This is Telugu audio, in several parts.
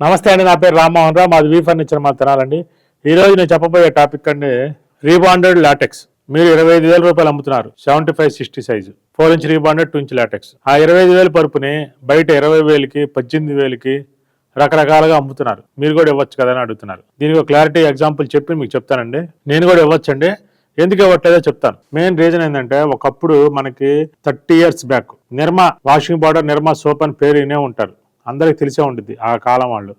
నమస్తే అండి నా పేరు రామ్మోహన్ రావు. మాది వీ ఫర్నిచర్ మా తినాలండి. నేను చెప్పబోయే టాపిక్ అండి రీబాండెడ్ లాటెక్స్ మీరు ఇరవై ఐదు వేల రూపాయలు అమ్ముతున్నారు seventy five sixty size four inch rebonded two inch latex ఆ ఇరవై ఐదు వేల పరుపుని బయట ఇరవై వేలకి పద్దెనిమిది వేలకి రకరకాలుగా అమ్ముతున్నారు. మీరు కూడా ఇవ్వచ్చు కదా అని అడుగుతున్నారు. దీనికి ఒక క్లారిటీ ఎగ్జాంపుల్ చెప్పి మీకు చెప్తానండి. నేను కూడా ఇవ్వచ్చండి. ఎందుకు ఇవ్వట్లేదో చెప్తాను. మెయిన్ రీజన్ ఏంటంటే ఒకప్పుడు మనకి thirty years back Nirma washing powder Nirma soap అని పేరు వినే ఉంటారు. అందరికి తెలిసే ఉంటుంది ఆ కాలం వాళ్ళు.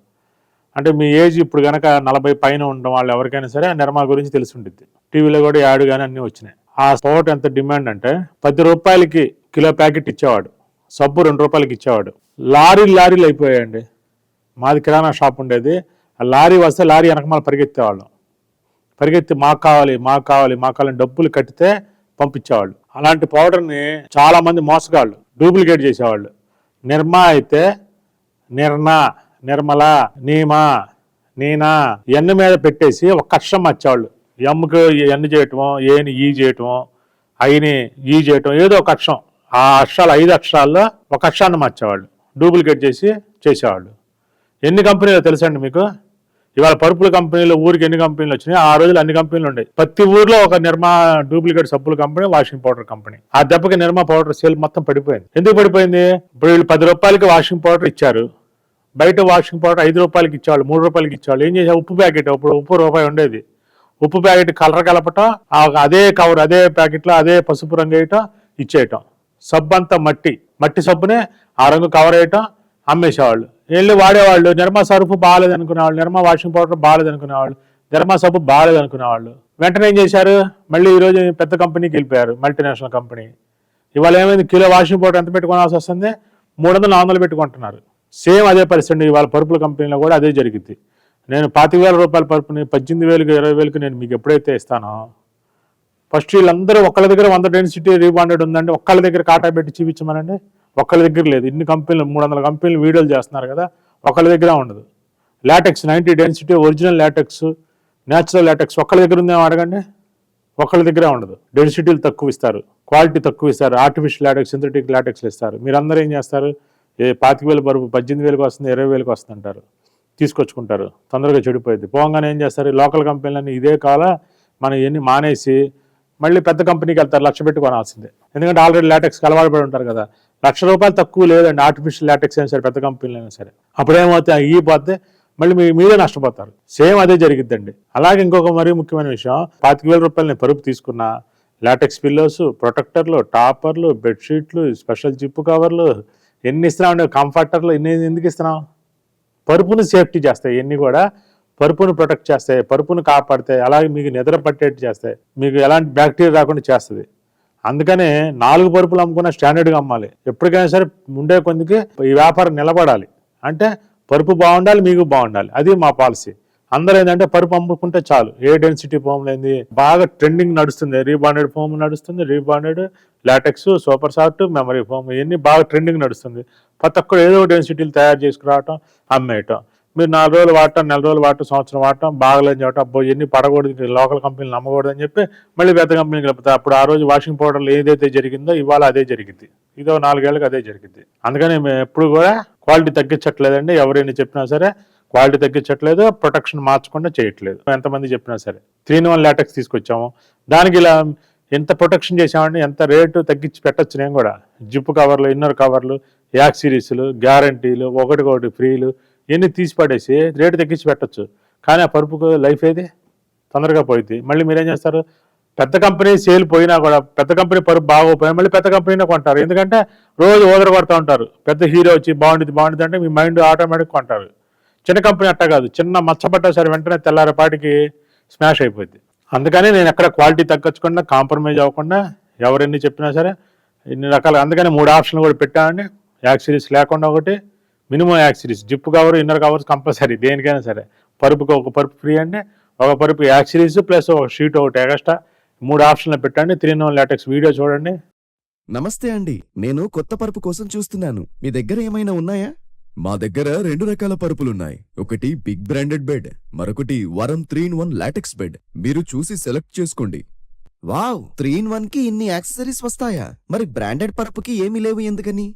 అంటే మీ ఏజ్ ఇప్పుడు కనుక నలభై పైన ఉండడం వాళ్ళు ఎవరికైనా సరే ఆ నిర్మా గురించి తెలిసి ఉంటుంది టీవీలో కూడా యాడ్ కానీ అన్నీ వచ్చినాయి. ఆ సోట్ ఎంత డిమాండ్ అంటే పది రూపాయలకి కిలో ప్యాకెట్ ఇచ్చేవాడు. సబ్బు రెండు రూపాయలకి ఇచ్చేవాడు. లారీలు లారీలు అయిపోయాయండి. మాది కిరాణా షాప్ ఉండేది. ఆ లారీ వస్తే లారీ వెనకమాల పరిగెత్తేవాళ్ళం. పరిగెత్తి మాకు కావాలి మాకు కావాలి మాకు కావాలని డబ్బులు కట్టితే పంపించేవాళ్ళు. అలాంటి పౌడర్ని చాలామంది మోసగాళ్ళు డూప్లికేట్ చేసేవాళ్ళు. నిర్మా అయితే నిర్ణ నిర్మల నీమా నీనా ఎన్ను మీద పెట్టేసి ఒక అక్షరం వచ్చేవాళ్ళు ఎమ్ముకు ఎన్ని చేయటం ఏని ఈ చేయటం ఐని ఈ చేయటం ఏదో ఒక అక్షరం. ఆ అక్షరాలు ఐదు అక్షరాల్లో ఒక అక్షరాన్ని మార్చేవాళ్ళు డూప్లికేట్ చేసి చేసేవాళ్ళు. ఎన్ని కంపెనీలు తెలుసండి మీకు? ఇవాళ పరుపుల కంపెనీలు ఊరికి ఎన్ని కంపెనీలు వచ్చినాయి ఆ రోజులు అన్ని కంపెనీలు ఉన్నాయి ప్రతి ఊర్లో ఒక నిర్మా డూప్లికేట్ సబ్బుల కంపెనీ వాషింగ్ పౌడర్ కంపెనీ. ఆ దెబ్బకి నిర్మా పౌడర్ సేల్ మొత్తం పడిపోయింది. ఎందుకు పడిపోయింది? ఇప్పుడు వీళ్ళు పది రూపాయలకి వాషింగ్ పౌడర్ ఇచ్చారు. బయట వాషింగ్ పౌడర్ ఐదు రూపాయలకి ఇచ్చేవాళ్ళు మూడు రూపాయలకి ఇచ్చేవాళ్ళు. ఏం చేసే ఉప్పు ప్యాకెట్ అప్పుడు ఉప్పు రూపాయి ఉండేది. ఉప్పు ప్యాకెట్ కలర్ కలపటం ఆ అదే కవర్ అదే ప్యాకెట్లో అదే పసుపు రంగు వేయటం ఇచ్చేయటం. సబ్బు అంతా మట్టి మట్టి సబ్బునే ఆ రంగు కవర్ వేయటం అమ్మేసేవాళ్ళు. వెళ్ళి వాడేవాళ్ళు. నిర్మా సరుపు బాగాలేదు అనుకునేవాళ్ళు నిర్మా వాషింగ్ పౌడర్ బాగాలేదు అనుకునేవాళ్ళు నిర్మా సబ్బు బాగాలేదు అనుకునేవాళ్ళు వెంటనే ఏం చేశారు? మళ్ళీ ఈరోజు పెద్ద కంపెనీకి వెళ్ళిపోయారు. Multinational company. ఇవాళ ఏమైంది? కిలో వాషింగ్ పౌడర్ ఎంత పెట్టుకోవాల్సి వస్తుంది? మూడు వందలు నాలుగు వందలు పెట్టుకుంటున్నారు. సేమ్ అదే పరిస్థితి ఇవాళ పరుపుల కంపెనీలో కూడా అదే జరిగింది. నేను పాతిక వేల రూపాయల పరుపుని పద్దెనిమిది వేలకు ఇరవై వేలకు నేను మీకు ఎప్పుడైతే ఇస్తానో ఫస్ట్ వీళ్ళందరూ ఒకళ్ళ దగ్గర వంద డెన్సిటీ రీబాండెడ్ ఉందండి. ఒక్కళ్ళ దగ్గర కాటా పెట్టి చూపించమనండి. ఒక్కళ్ళ దగ్గర లేదు. ఇన్ని కంపెనీలు మూడు వందల కంపెనీలు వీడియోలు చేస్తున్నారు కదా ఒకళ్ళ దగ్గర ఉండదు. Latex ninety density original latex natural latex ఒక్కళ్ళ దగ్గర ఉందేమో అడగండి? ఒకళ్ళ దగ్గర ఉండదు. డెన్సిటీలు తక్కువ ఇస్తారు. క్వాలిటీ తక్కువ ఇస్తారు. ఆర్టిఫిషియల్ లాటెక్స్ సింథటిక్ లాటెక్స్లు ఇస్తారు. మీరందరూ ఏం చేస్తారు? ఏ పాతిక వేలు బరువు పద్దెనిమిది వేలకు వస్తుంది ఇరవై వేలకు వస్తుంది అంటారు. తీసుకొచ్చుకుంటారు. తొందరగా చెడిపోయింది పోగానే ఏం చేస్తారు? లోకల్ కంపెనీలన్నీ ఇదే కాల మనం ఇవన్నీ మానేసి మళ్ళీ పెద్ద కంపెనీకి వెళ్తారు. లక్ష పెట్టుకోనాల్సిందే ఎందుకంటే ఆల్రెడీ లాటెక్స్కి అలవాటు పడి ఉంటారు కదా. లక్ష రూపాయలు తక్కువ లేదండి ఆర్టిఫిషియల్ లాటెక్స్ అయినా సరే పెద్ద కంపెనీలు అయినా సరే. అప్పుడేమవుతాయి? ఈ పోతే మళ్ళీ మీ మీరే నష్టపోతారు. సేమ్ అదే జరిగిద్దండి. అలాగే ఇంకొక మరీ ముఖ్యమైన విషయం పాతిక వేల రూపాయలు నేను పరుపు తీసుకున్నా లాటెక్స్ పిల్లోస్ ప్రొటెక్టర్లు టాపర్లు బెడ్షీట్లు స్పెషల్ జిప్పు కవర్లు ఎన్ని ఇస్తున్నాం కంఫర్టర్లు ఎన్ని ఎందుకు ఇస్తున్నాం పరుపును సేఫ్టీ చేస్తాయి ఇవన్నీ కూడా పరుపును ప్రొటెక్ట్ చేస్తాయి పరుపును కాపాడతాయి అలాగే మీకు నిద్ర పట్టేట్టు చేస్తాయి మీకు ఎలాంటి బ్యాక్టీరియా రాకుండా చేస్తుంది. అందుకనే నాలుగు పరుపులు అమ్ముకున్న స్టాండర్డ్గా అమ్మాలి. ఎప్పటికైనా సరే ఉండే కొందికి ఈ వ్యాపారం నిలబడాలి. అంటే పరుపు బాగుండాలి మీకు బాగుండాలి. అది మా పాలసీ. అందరూ ఏంటంటే పరుపు అమ్ముకుంటే చాలు. ఏ డెన్సిటీ ఫోమ్ ఏంది బాగా ట్రెండింగ్ నడుస్తుంది. రీబాండెడ్ ఫోమ్ నడుస్తుంది. Rebonded latex super soft memory foam ఇవన్నీ బాగా ట్రెండింగ్ నడుస్తుంది. ప్రతి ఒక్కరు ఏదో డెన్సిటీలు తయారు చేసుకురావటం అమ్మేయటం. మీరు నాలుగు రోజులు వాడటం నెల రోజులు వాడటం సంవత్సరం వాడటం బాగలేదని చెప్పటం అబ్బో ఎన్ని పడకూడదు లోకల్ కంపెనీలు నమ్మకూడదు అని చెప్పి మళ్ళీ పెద్ద కంపెనీకి వెళ్తారు అప్పుడు ఆ రోజు వాషింగ్ పౌడర్లు ఏదైతే జరిగిందో ఇవాళ అదే జరిగింది. ఇదో నాలుగేళ్ళకి అదే జరిగింది. అందుకని మేము ఎప్పుడు కూడా క్వాలిటీ తగ్గించట్లేదండి. ఎవరైనా చెప్పినా సరే క్వాలిటీ తగ్గించట్లేదు ప్రొటెక్షన్ మార్చకుండా చేయట్లేదు. ఎంతమంది చెప్పినా సరే. త్రీ వన్ లాటెక్స్ తీసుకొచ్చాము. దానికి ఇలా ఎంత ప్రొటెక్షన్ చేసామండి ఎంత రేటు తగ్గించి పెట్టచ్చు నేను కూడా. జిప్ కవర్లు ఇన్నర్ కవర్లు యాక్ సిరీస్లు గ్యారంటీలు ఒకటికొకటి ఫ్రీలు ఇవన్నీ తీసి పడేసి రేటు తగ్గించి పెట్టచ్చు. కానీ ఆ పరుపుకు లైఫ్ ఏది? తొందరగా పోయింది మళ్ళీ మీరేం చేస్తారు? పెద్ద కంపెనీ సేల్ పోయినా కూడా పెద్ద కంపెనీ పరుపు బాగోపోయినా మళ్ళీ పెద్ద కంపెనీనే కొంటారు. ఎందుకంటే రోజు ఓదర కొడతా ఉంటారు. పెద్ద హీరో వచ్చి బాగుంటుంది బాగుంటుంది అంటే మీ మైండ్ ఆటోమేటిక్ కొంటారు. చిన్న కంపెనీ అట్ట కాదు. చిన్న మచ్చపడ్డా సరే వెంటనే తెల్లారపాటికి స్మాష్ అయిపోయింది అందుకని నేను ఎక్కడ క్వాలిటీ తగ్గచ్చకుండా కాంప్రమైజ్ అవ్వకుండా ఎవరెన్ని చెప్పినా సరే ఇన్ని రకాల అందుకని మూడు ఆప్షన్లు కూడా పెట్టామండి. యాక్సిరీస్ లేకుండా ఒకటి minimum accessories zip cover inner covers compulsory దేనికైనా సరే. పరుపుకి ఒక పరుపు ఫ్రీ అండి. ఒక పరుపు యాక్సిరీస్ ప్లస్ ఒక షీట్ ఒకటి ఎక్స్ట్రా మూడు ఆప్షన్లు పెట్టండి. త్రీ నోన్ లాటెక్స్ వీడియో చూడండి. నమస్తే అండి. నేను కొత్త పరుపు కోసం చూస్తున్నాను. మీ దగ్గర ఏమైనా ఉన్నాయా? మా దగ్గర రెండు రకాల పరుపులున్నాయి. ఒకటి బిగ్ బ్రాండెడ్ బెడ్ మరొకటి వరం three in one latex bed. మీరు చూసి సెలెక్ట్ చేసుకోండి. వావ్! త్రీ ఇన్ వన్కి ఇన్ని యాక్సెసరీస్ వస్తాయా? మరి బ్రాండెడ్ పరుపుకి ఏమీ లేవు ఎందుకని?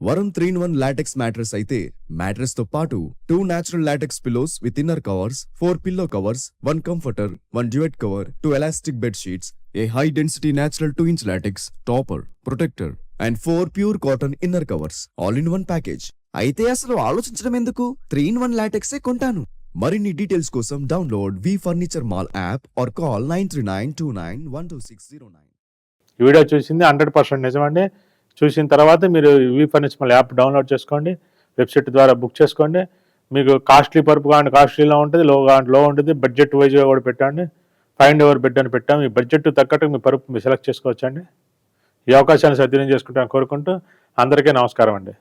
Varun three in one latex mattress అయితే మ్యాట్రెస్తో పాటు two natural latex pillows with inner covers four pillow covers one comforter one duvet cover two elastic bed sheets a high density natural two inch latex topper protector and four pure cotton inner covers all in one package అయితే అసలు ఆలోచించడం ఎందుకు? త్రీ ఇన్ వన్ లాటెక్సే కొంటాను. మరిన్ని డీటెయిల్స్ కోసం download V furniture mall app or call nine three nine two nine one two six zero nine video చూసింది హండ్రెడ్ పర్సెంట్ నిజమండి. చూసిన తర్వాత మీరు వి ఫర్నిచర్ యాప్ డౌన్లోడ్ చేసుకోండి. వెబ్సైట్ ద్వారా బుక్ చేసుకోండి. మీకు కాస్ట్లీ పరుపు కానీ కాస్ట్లీలో ఉంటుంది లో కానీ లో ఉంటుంది. బడ్జెట్ వైజ్గా కూడా పెట్టండి. ఫైండ్ ఎవర్ బెడ్ అని పెట్టాము మీ బడ్జెట్ తగ్గట్టు మీ పరుపు మీరు సెలెక్ట్ చేసుకోవచ్చండి. ఈ అవకాశాన్ని సద్వినియోగం చేసుకుంటాను కోరుకుంటూ అందరికీ నమస్కారం అండి.